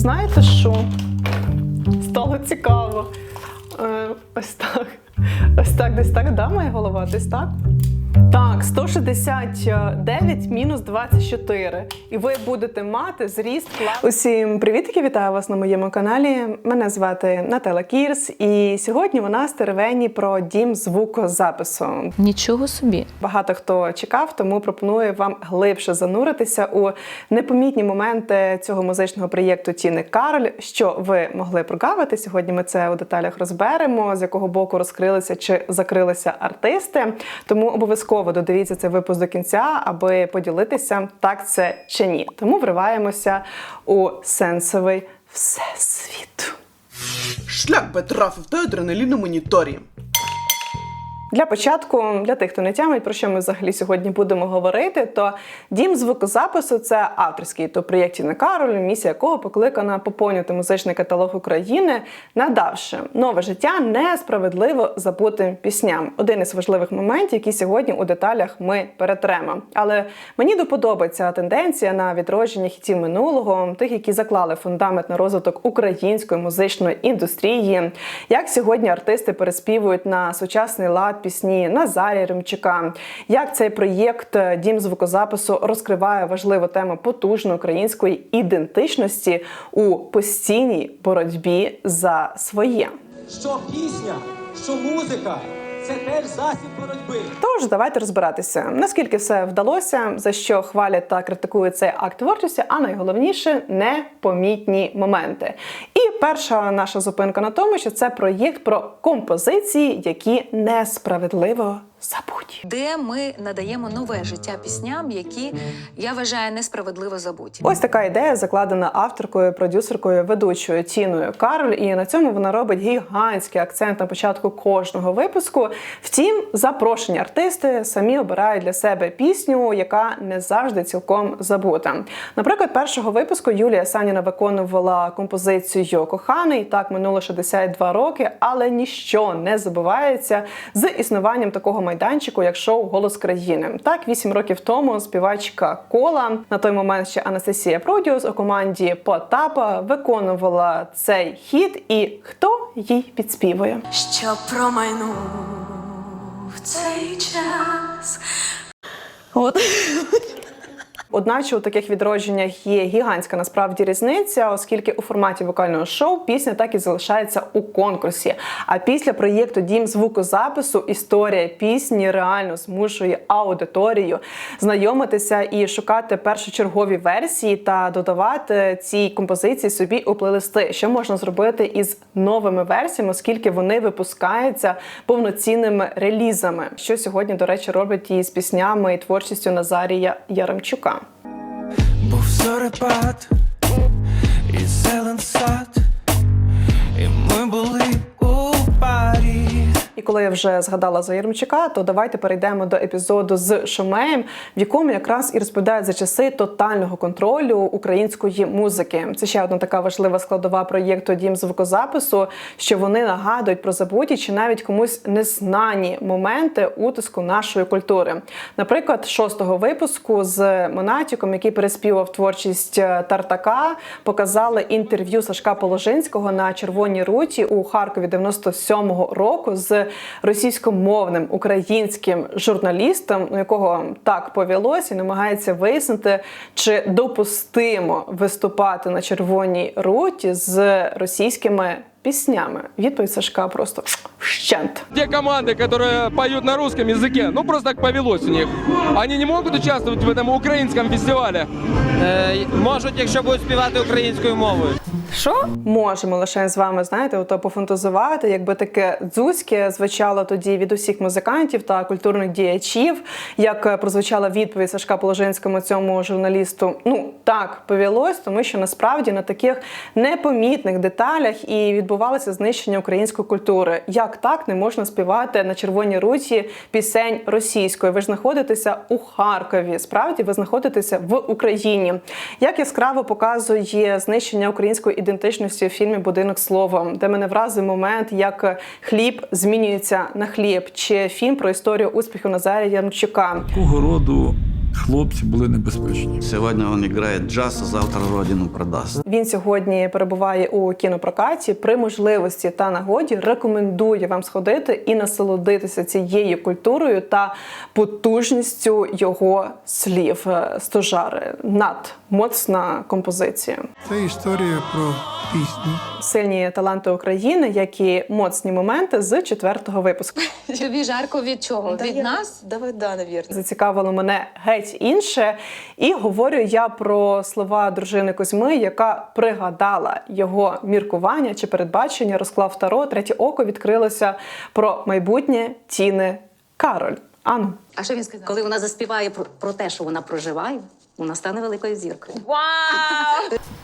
знаєте що? Стало цікаво. Е, ось так. Ось так, десь так, да, моя голова? Десь так. Так, 169 мінус 24. І ви будете мати зріст клас. Усім привітки, вітаю вас на моєму каналі. Мене звати Наталя Кірс, і сьогодні у нас теревені про дім звукозапису. Нічого собі. Багато хто чекав, тому пропоную вам глибше зануритися у непомітні моменти цього музичного проєкту Тіни Кароль. Що ви могли прогавити? Сьогодні ми це у деталях розберемо, з якого боку розкрилися чи закрилися артисти. Тому обов'язково додивіться цей випуск до кінця, аби поділитися, так це чи ні. Тому вриваємося у сенсовий всесвіт. Шлях би трафив та адреналіну моніторі. Для початку, для тих, хто не тямить, про що ми взагалі сьогодні будемо говорити, то дім звукозапису це авторський то проєкт Тіни Кароль, місія якого покликана поповнювати музичний каталог України, надавши нове життя несправедливо забутим пісням. Один із важливих моментів, які сьогодні у деталях ми перетремо. Але мені доподобається тенденція на відродження хітів минулого, тих, які заклали фундамент на розвиток української музичної індустрії. Як сьогодні артисти переспівують на сучасний лад пісні Назарія Римчука, як цей проєкт е, Дім звукозапису розкриває важливу тему потужної української ідентичності у постійній боротьбі за своє. що пісня, що музика це теж засіб боротьби. Тож давайте розбиратися, наскільки все вдалося, за що хвалять та критикують цей акт творчості, а найголовніше непомітні моменти. І перша наша зупинка на тому, що це проєкт про композиції, які несправедливо забуті. Де ми надаємо нове життя пісням, які я вважаю несправедливо забуті. Ось така ідея закладена авторкою, продюсеркою, ведучою Тіною Кароль, і на цьому вона робить гігантський акцент на початку кожного випуску. Втім, запрошені артисти самі обирають для себе пісню, яка не завжди цілком забута. Наприклад, першого випуску Юлія Саніна виконувала композицію Коханий. Так минуло 62 роки, але ніщо не забувається з існуванням такого майданчику, як шоу Голос країни. Так, вісім років тому співачка Кола на той момент ще Анастасія Продіус у команді Потапа виконувала цей хіт. І хто їй підспівує? що промайнув цей час. От. Одначе у таких відродженнях є гігантська насправді різниця, оскільки у форматі вокального шоу пісня так і залишається у конкурсі. А після проєкту Дім звукозапису історія пісні реально змушує аудиторію знайомитися і шукати першочергові версії та додавати ці композиції собі у плейлисти, що можна зробити із новими версіями, оскільки вони випускаються повноцінними релізами, що сьогодні, до речі, роблять і з піснями і творчістю Назарія Яремчука. Був зорепад і зелен сад, і ми були. І коли я вже згадала за Єрмчука, то давайте перейдемо до епізоду з Шумеєм, в якому якраз і розповідають за часи тотального контролю української музики. Це ще одна така важлива складова проєкту Дім звукозапису, що вони нагадують про забуті чи навіть комусь незнані моменти утиску нашої культури. Наприклад, шостого випуску з Монатіком, який переспівав творчість е, Тартака, показали інтерв'ю Сашка Положинського на червоній руті у Харкові 97-го року з російськомовним українським журналістом, у якого так повелось і намагається вияснити, чи допустимо виступати на червоній руті з російськими піснями. Відповідь Сашка просто вщент. Те команды, которые поют на русском языке, ну просто так повелось у них. Они не могут участвовать в этом украинском фестивале. Е, можуть, якщо будуть співати українською мовою. Що можемо лише з вами знаєте, ото пофантазувати, якби таке дзузьке звучало тоді від усіх музикантів та культурних діячів, як е, прозвучала відповідь Сашка Положинському цьому журналісту. Ну так повелось, тому що насправді на таких непомітних деталях і відбувалося знищення української культури. Як так не можна співати на червоній руті пісень російською? Ви ж знаходитеся у Харкові. Справді ви знаходитеся в Україні. Як яскраво показує знищення української ідентичності у фільмі Будинок словом, де мене вразив момент, як хліб змінюється на хліб, чи фільм про історію успіху Назарія Ярмчука. Такого хлопці були небезпечні. Сегодня он играет джаз, а завтра родину продаст. Він сьогодні перебуває у кінопрокаті. При можливості та нагоді рекомендує вам сходити і насолодитися цією культурою та потужністю його слів. Е, Стожари над моцна композиція. Це історія про пісню. Сильні таланти України, як і моцні моменти з четвертого випуску. Тобі жарко від чого? від нас? Давай, да, навірно. Зацікавило мене геть інше. І говорю я про слова дружини Кузьми, яка пригадала його міркування чи передбачення, розклав таро, третє око відкрилося про майбутнє Тіни Кароль. Ану. А що він сказав? Коли вона заспіває про, про те, що вона проживає, вона стане великою зіркою.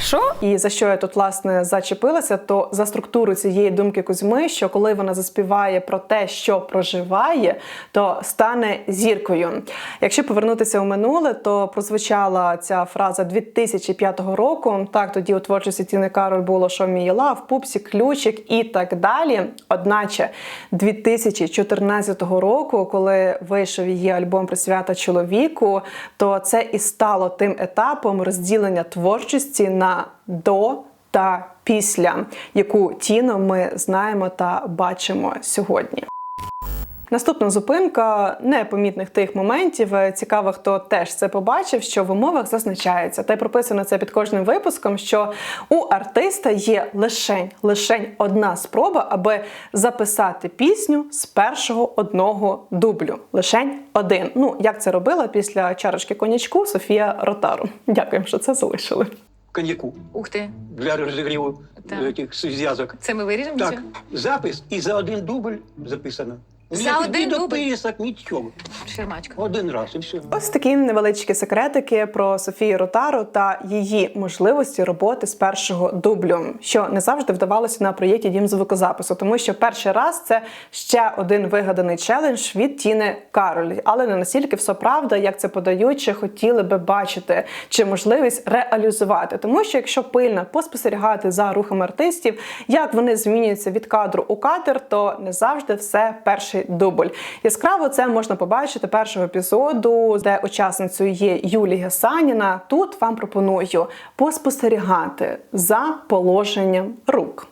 Що? І за що я тут власне зачепилася, то за структуру цієї думки Кузьми, що коли вона заспіває про те, що проживає, то стане зіркою. Якщо повернутися у минуле, то прозвучала ця фраза 2005 року. Так, тоді у творчості Тіни Кароль було «Show me your «Пупсі», ключик і так далі. Одначе 2014 року, коли вийшов її альбом Присвята чоловіку, то це і стало тим етапом розділення творчості на до та після, яку тіно ми знаємо та бачимо сьогодні. Наступна зупинка непомітних тих моментів. Цікаво, хто теж це побачив, що в умовах зазначається, та й прописано це під кожним випуском, що у артиста є лишень, лишень одна спроба, аби записати пісню з першого одного дублю. Лишень один. Ну як це робила після чарочки конячку Софія Ротару. Дякуємо, що це залишили. Коньяку Ух ти. для розігріву Так. цих зв'язок. Це ми виріжемо? Так, запис і за один дубль записано. За один ні дубль? дописок, нічого. Шермачка. Один раз і все. Ось такі невеличкі секретики про Софію Ротару та її можливості роботи з першого дублю, що не завжди вдавалося на проєкті Дім звукозапису, тому що перший раз це ще один вигаданий челендж від Тіни Кароль, але не настільки все правда, як це подають, чи хотіли би бачити, чи можливість реалізувати. Тому що якщо пильно поспостерігати за рухами артистів, як вони змінюються від кадру у кадр, то не завжди все перший дубль. Яскраво це можна побачити першого епізоду, де учасницею є Юлія Саніна. Тут вам пропоную поспостерігати за положенням рук.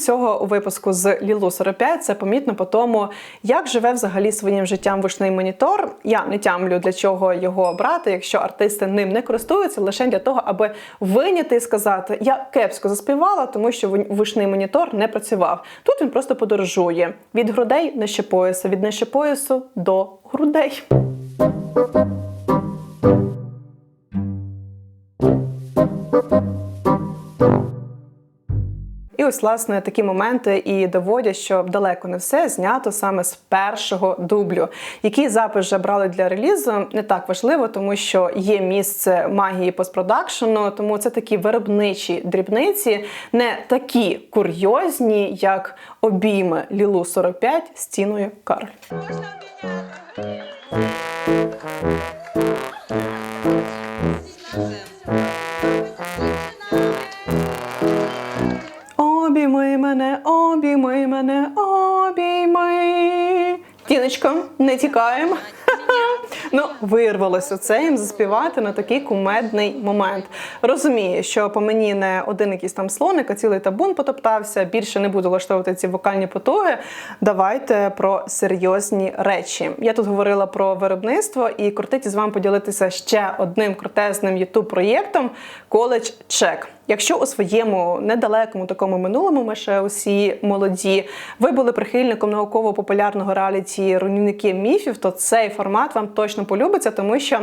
Цього, випуску з Лілу 45 це помітно по тому, як живе взагалі своїм життям вушний монітор. Я не тямлю для чого його брати, якщо артисти ним не користуються, лише для того, аби виняти і сказати, я кепсько заспівала, тому що вушний монітор не працював. Тут він просто подорожує від грудей нижче пояса, від нижче поясу до грудей. Ось власне такі моменти і доводять, що далеко не все знято саме з першого дублю. Який запис вже брали для релізу, не так важливо, тому що є місце магії постпродакшену, тому це такі виробничі дрібниці, не такі курйозні, як обійми Лілу 45 з ціною Карль. Вирвалося це їм заспівати на такий кумедний момент. Розумію, що по мені не один якийсь там слоник, а цілий табун потоптався. Більше не буду влаштовувати ці вокальні потуги. Давайте про серйозні речі. Я тут говорила про виробництво і крутиті з вами поділитися ще одним крутезним ютуб проєктом College Check. Якщо у своєму недалекому такому минулому ми ще усі молоді, ви були прихильником науково-популярного реаліті руйнівники міфів, то цей формат вам точно полюбиться, тому що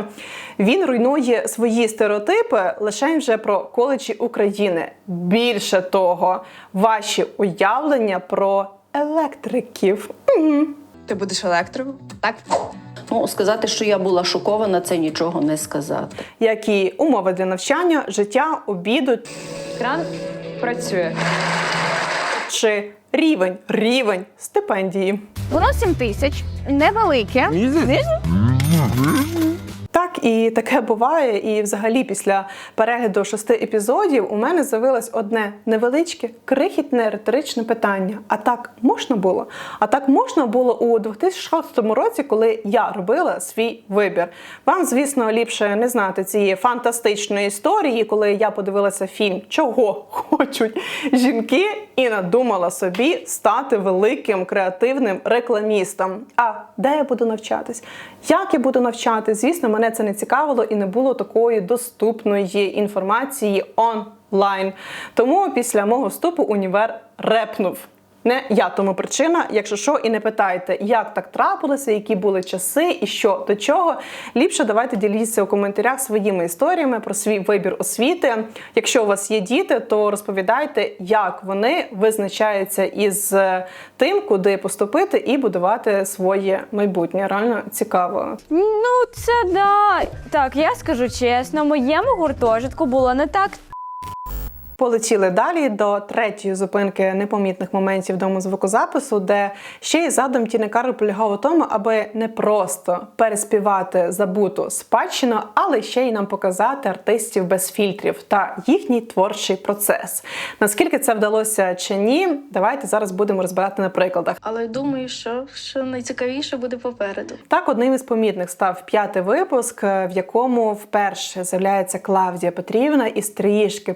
він руйнує свої стереотипи лише вже про коледжі України. Більше того, ваші уявлення про електриків. Ти будеш електриком? Так? Ну, сказати, що я була шокована, це нічого не сказати. Які умови для навчання, життя, обіду Кран працює. чи рівень, рівень стипендії. Воно 7 тисяч, невелике. І таке буває. І взагалі, після перегляду шести епізодів у мене з'явилось одне невеличке, крихітне риторичне питання: а так можна було? А так можна було у 2006 році, коли я робила свій вибір. Вам, звісно, ліпше не знати цієї фантастичної історії, коли я подивилася фільм, чого хочуть жінки, і надумала собі стати великим креативним рекламістом. А де я буду навчатись? Як я буду навчатись? Звісно, мене це не цікавило і не було такої доступної інформації онлайн. Тому після мого вступу універ репнув. Не я тому причина, якщо що, і не питайте, як так трапилося, які були часи і що до чого. Ліпше давайте діліться у коментарях своїми історіями про свій вибір освіти. Якщо у вас є діти, то розповідайте, як вони визначаються із е, тим, куди поступити і будувати своє майбутнє. Реально цікаво. Ну, це да. Так, я скажу чесно, моєму гуртожитку було не так Полетіли далі до третьої зупинки непомітних моментів дому звукозапису, де ще й задум Тіни Карл полягав у тому, аби не просто переспівати забуту спадщину, але ще й нам показати артистів без фільтрів та їхній творчий процес. Наскільки це вдалося чи ні, давайте зараз будемо розбирати на прикладах. Але думаю, що, що найцікавіше буде попереду. Так, одним із помітних став п'ятий випуск, в якому вперше з'являється Клавдія Петрівна із трішки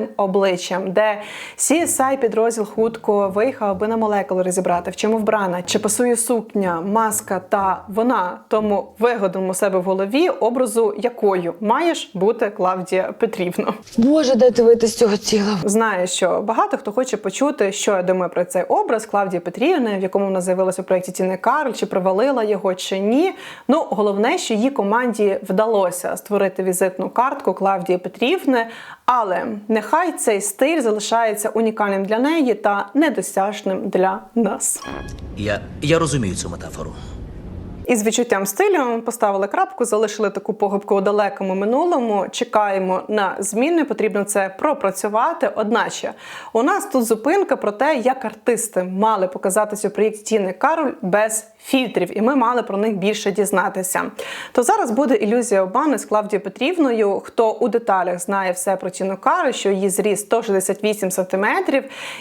привідкритим обличчям, де CSI підрозділ хутко виїхав, аби на молекули розібрати, в чому вбрана, чи пасує сукня, маска та вона тому вигодному себе в голові, образу якою маєш бути Клавдія Петрівна. Боже, де ти вийти з цього тіла? Знаю, що багато хто хоче почути, що я думаю про цей образ Клавдії Петрівни, в якому вона з'явилася у проєкті Тіни Карл, чи провалила його, чи ні. Ну, головне, що її команді вдалося створити візитну картку Клавдії Петрівни, але нехай цей стиль залишається унікальним для неї та недосяжним для нас. Я, я розумію цю метафору. Із відчуттям стилю поставили крапку, залишили таку погибку у далекому минулому. Чекаємо на зміни. Потрібно це пропрацювати. Одначе у нас тут зупинка про те, як артисти мали показатися у проєкті Тіни Кароль без фільтрів, і ми мали про них більше дізнатися. То зараз буде ілюзія обману з Клавдією Петрівною. Хто у деталях знає все про Тіну Кароль, що її зріст 168 см.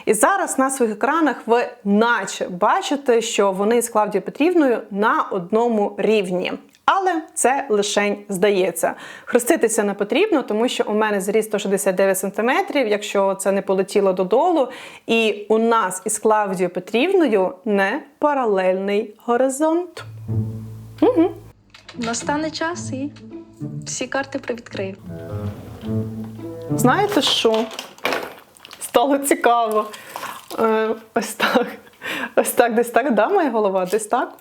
І зараз на своїх екранах ви наче бачите, що вони з Клавдією Петрівною на одному рівні. Але це лишень здається. Хреститися не потрібно, тому що у мене зріст 169 см, якщо це не полетіло додолу. І у нас із Клавдією Петрівною не паралельний горизонт. Настане час і всі карти привідкрию. Знаєте що? Стало цікаво. Е, ось так. Ось так, десь так, да, моя голова? Десь так.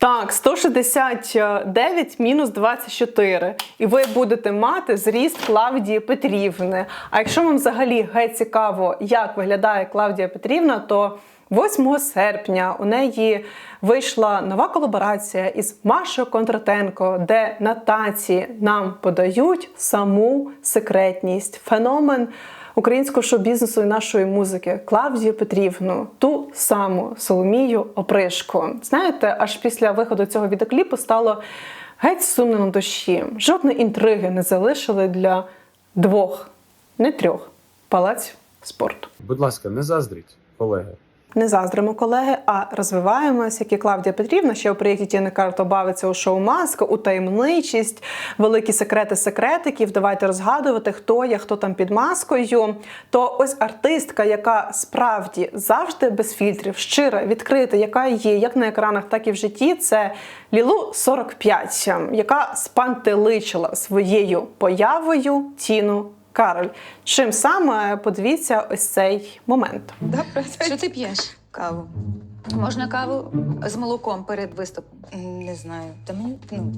Так, 169 мінус 24. І ви будете мати зріст Клавдії Петрівни. А якщо вам взагалі геть цікаво, як виглядає Клавдія Петрівна, то 8 серпня у неї вийшла нова колаборація із Машою Кондратенко, де на таці нам подають саму секретність, феномен українського шоу-бізнесу і нашої музики Клавдію Петрівну, ту саму Соломію Опришко. Знаєте, аж після виходу цього відеокліпу стало геть сумно на душі. Жодної інтриги не залишили для двох, не трьох палаців спорту. Будь ласка, не заздріть, колеги. Не заздримо, колеги, а розвиваємось, як і Клавдія Петрівна, ще у проєкті Тіни Карто бавиться у шоу Маска, у таємничість, великі секрети секретиків. Давайте розгадувати, хто є, хто там під маскою. То ось артистка, яка справді завжди без фільтрів, щира, відкрита, яка є як на екранах, так і в житті. Це Лілу 45, яка спантеличила своєю появою Тіну Кароль. Чим саме подивіться ось цей момент. Що ти п'єш? Каву. Можна каву з молоком перед виступом. Не знаю. Та мені ну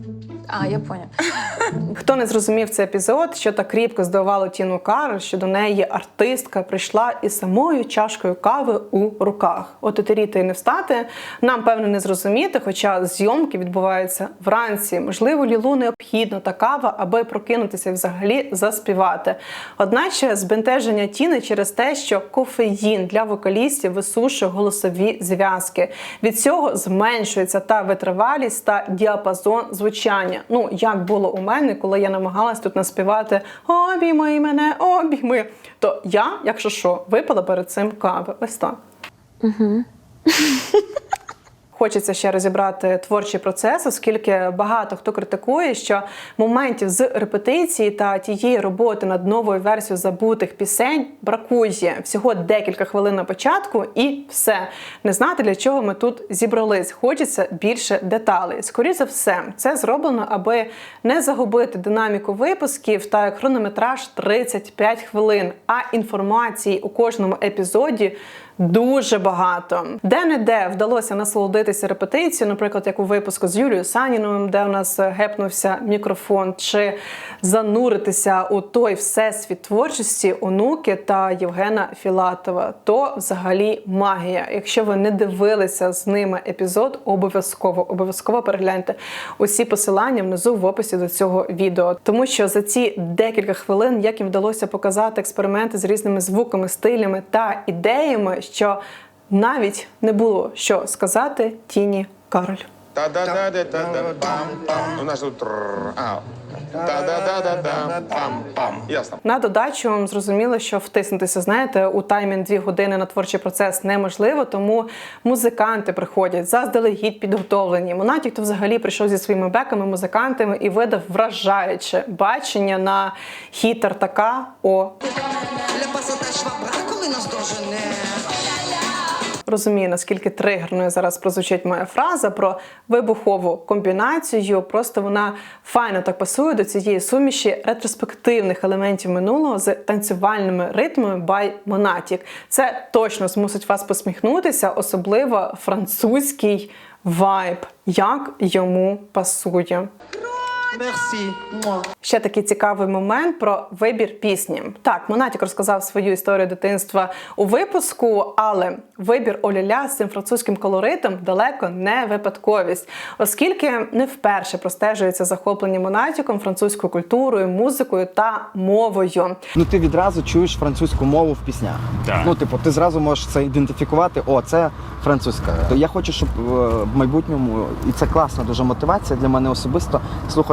А, я поняла. Хто не зрозумів цей епізод, що так кріпко здивувало Тіну Кароль, що до неї артистка прийшла із самою чашкою кави у руках. От етеріти і не встати. Нам певно не зрозуміти, хоча зйомки відбуваються вранці. Можливо, лілу необхідна та кава, аби прокинутися і взагалі заспівати. Одначе збентеження Тіни через те, що кофеїн для вокалістів висушує голосові зв'язки. Зв'язки. Від цього зменшується та витривалість та діапазон звучання. Ну як було у мене, коли я намагалась тут наспівати Обійми мене, обійми. То я, якщо що, випила перед цим кави. Ось так. Хочеться ще розібрати творчий процес, оскільки багато хто критикує, що моментів з репетиції та тієї роботи над новою версією забутих пісень бракує всього декілька хвилин на початку, і все не знати для чого ми тут зібрались. Хочеться більше деталей. Скоріше за все, це зроблено, аби не загубити динаміку випусків та хронометраж 35 хвилин. А інформації у кожному епізоді дуже багато. Де не де вдалося насолодитися репетицією, наприклад, як у випуску з Юлією Саніновим, де у нас е, гепнувся мікрофон, чи зануритися у той всесвіт творчості онуки та Євгена Філатова, то взагалі магія. Якщо ви не дивилися з ними епізод, обов'язково обов'язково перегляньте усі посилання внизу в описі до цього відео, тому що за ці декілька хвилин, як їм вдалося показати експерименти з різними звуками, стилями та ідеями, що навіть не було що сказати Тіні Кароль. У нас тут та-да-да-да-да-пам-пам. Ясно. На додачу зрозуміло, що втиснутися, знаєте, у таймінг дві години на творчий процес неможливо, тому музиканти приходять заздалегідь підготовлені. Монатік то взагалі прийшов зі своїми беками, музикантами і видав вражаюче бачення на хіт Артака О. Розумію, наскільки тригерною зараз прозвучить моя фраза про вибухову комбінацію. Просто вона файно так пасує до цієї суміші ретроспективних елементів минулого з танцювальними ритмами бай Монатік. Це точно змусить вас посміхнутися, особливо французький вайб, як йому пасує. Ще такий цікавий момент про вибір пісні. Так, Монатік розказав свою історію дитинства у випуску, але вибір Оляля з цим французьким колоритом далеко не випадковість, оскільки не вперше простежується захоплення Монатіком французькою культурою, музикою та мовою. Ну ти відразу чуєш французьку мову в піснях. Ну, типу, ти зразу можеш це ідентифікувати. О, це французька. То я хочу, щоб е, в майбутньому, і це класна дуже мотивація для мене особисто,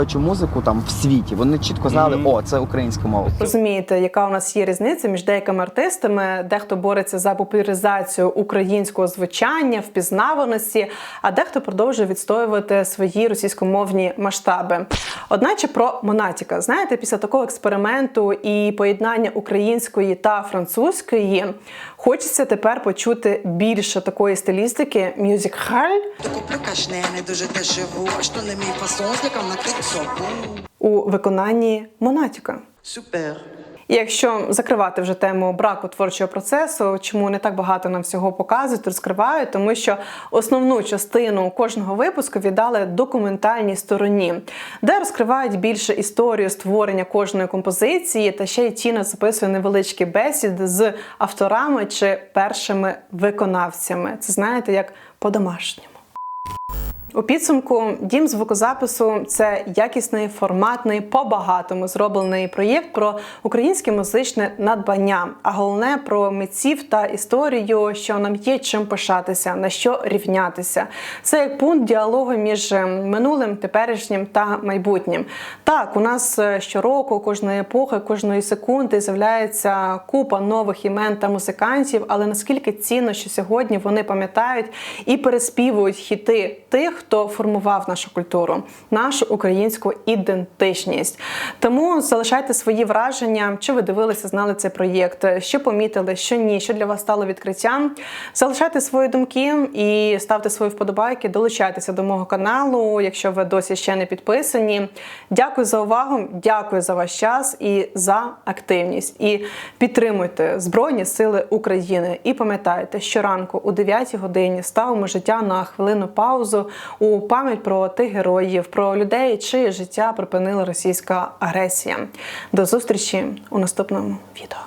слухаючи музику там в світі. Вони чітко знали, о, це українська мова. Розумієте, яка у нас є різниця між деякими артистами, дехто бореться за популяризацію українського звучання, впізнаваності, а дехто продовжує відстоювати свої російськомовні масштаби. Одначе про Монатіка, знаєте, після такого експерименту і поєднання української та французької хочеться тепер почути більше такої стилістики мюзик халь не дуже дешево, а що не мій фасон, злякав накрити собою. У виконанні Монатіка. Супер. І якщо закривати вже тему браку творчого процесу, чому не так багато нам всього показують, розкривають, тому що основну частину кожного випуску віддали документальній стороні, де розкривають більше історію створення кожної композиції, та ще й Тіна записує невеличкі бесіди з авторами чи першими виконавцями. Це знаєте, як по-домашньому. У підсумку дім звукозапису це якісний, форматний, по-багатому зроблений проєкт про українське музичне надбання, а головне про митців та історію, що нам є чим пишатися, на що рівнятися. Це як пункт діалогу між минулим, теперішнім та майбутнім. Так, у нас е, щороку, кожної епохи, кожної секунди з'являється купа нових імен та музикантів, але наскільки цінно, що сьогодні вони пам'ятають і переспівують хіти тих, хто формував нашу культуру, нашу українську ідентичність. Тому залишайте свої враження, чи ви дивилися, знали цей проєкт, що помітили, що ні, що для вас стало відкриттям. Залишайте свої думки і ставте свої вподобайки, долучайтеся до мого каналу, якщо ви досі ще не підписані. Дякую за увагу, дякую за ваш час і за активність. І підтримуйте Збройні Сили України. І пам'ятайте, щоранку о 9 годині ставимо життя на хвилину паузу у пам'ять про тих героїв, про людей, чиє життя припинила російська агресія. До зустрічі у наступному відео.